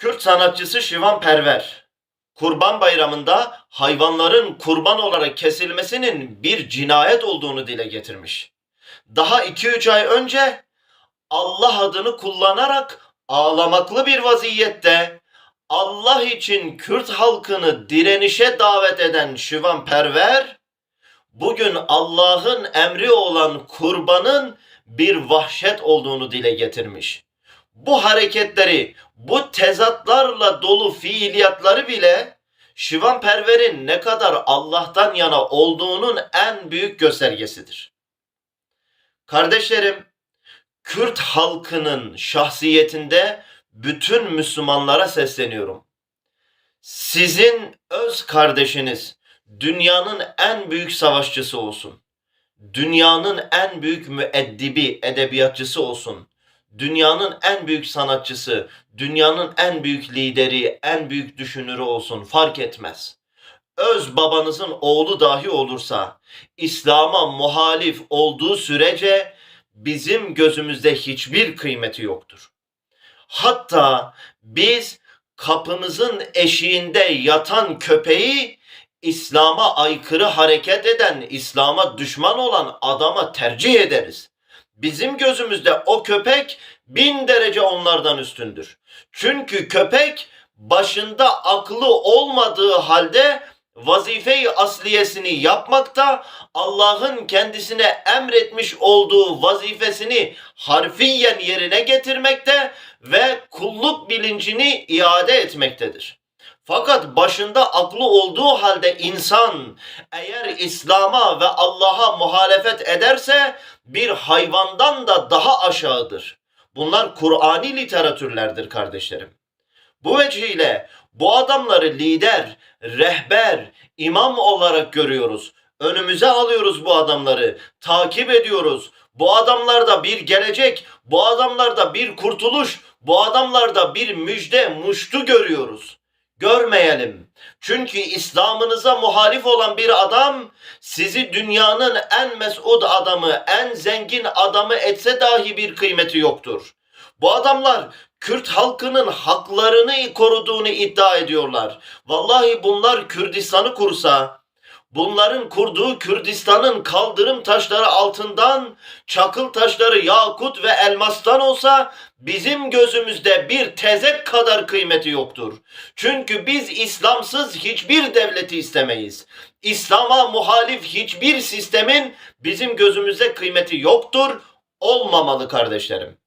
Kürt sanatçısı Şivan Perver, Kurban Bayramı'nda hayvanların kurban olarak kesilmesinin bir cinayet olduğunu dile getirmiş. Daha 2-3 ay önce Allah adını kullanarak ağlamaklı bir vaziyette Allah için Kürt halkını direnişe davet eden Şivan Perver, bugün Allah'ın emri olan kurbanın bir vahşet olduğunu dile getirmiş. Bu hareketleri, bu tezatlarla dolu fiiliyatları bile Şivan Perver'in ne kadar Allah'tan yana olduğunun en büyük göstergesidir. Kardeşlerim, Kürt halkının şahsiyetinde bütün Müslümanlara sesleniyorum. Sizin öz kardeşiniz dünyanın en büyük savaşçısı olsun. Dünyanın en büyük müeddibi, edebiyatçısı olsun. Dünyanın en büyük sanatçısı, dünyanın en büyük lideri, en büyük düşünürü olsun fark etmez. Öz babanızın oğlu dahi olursa İslam'a muhalif olduğu sürece bizim gözümüzde hiçbir kıymeti yoktur. Hatta biz kapımızın eşiğinde yatan köpeği İslam'a aykırı hareket eden, İslam'a düşman olan adama tercih ederiz. Bizim gözümüzde o köpek bin derece onlardan üstündür. Çünkü köpek başında aklı olmadığı halde vazife-i asliyesini yapmakta, Allah'ın kendisine emretmiş olduğu vazifesini harfiyen yerine getirmekte ve kulluk bilincini iade etmektedir. Fakat başında aklı olduğu halde insan eğer İslam'a ve Allah'a muhalefet ederse bir hayvandan da daha aşağıdır. Bunlar Kur'ani literatürlerdir kardeşlerim. Bu vecihle bu adamları lider, rehber, imam olarak görüyoruz. Önümüze alıyoruz bu adamları, takip ediyoruz. Bu adamlarda bir gelecek, bu adamlarda bir kurtuluş, bu adamlarda bir müjde, muştu görüyoruz. Görmeyelim. Çünkü İslam'ınıza muhalif olan bir adam sizi dünyanın en mesud adamı, en zengin adamı etse dahi bir kıymeti yoktur. Bu adamlar Kürt halkının haklarını koruduğunu iddia ediyorlar. Vallahi bunlar Kürdistan'ı kursa, bunların kurduğu Kürdistan'ın kaldırım taşları altından, çakıl taşları yakut ve elmastan olsa bizim gözümüzde bir tezek kadar kıymeti yoktur. Çünkü biz İslamsız hiçbir devleti istemeyiz. İslam'a muhalif hiçbir sistemin bizim gözümüzde kıymeti yoktur, olmamalı kardeşlerim.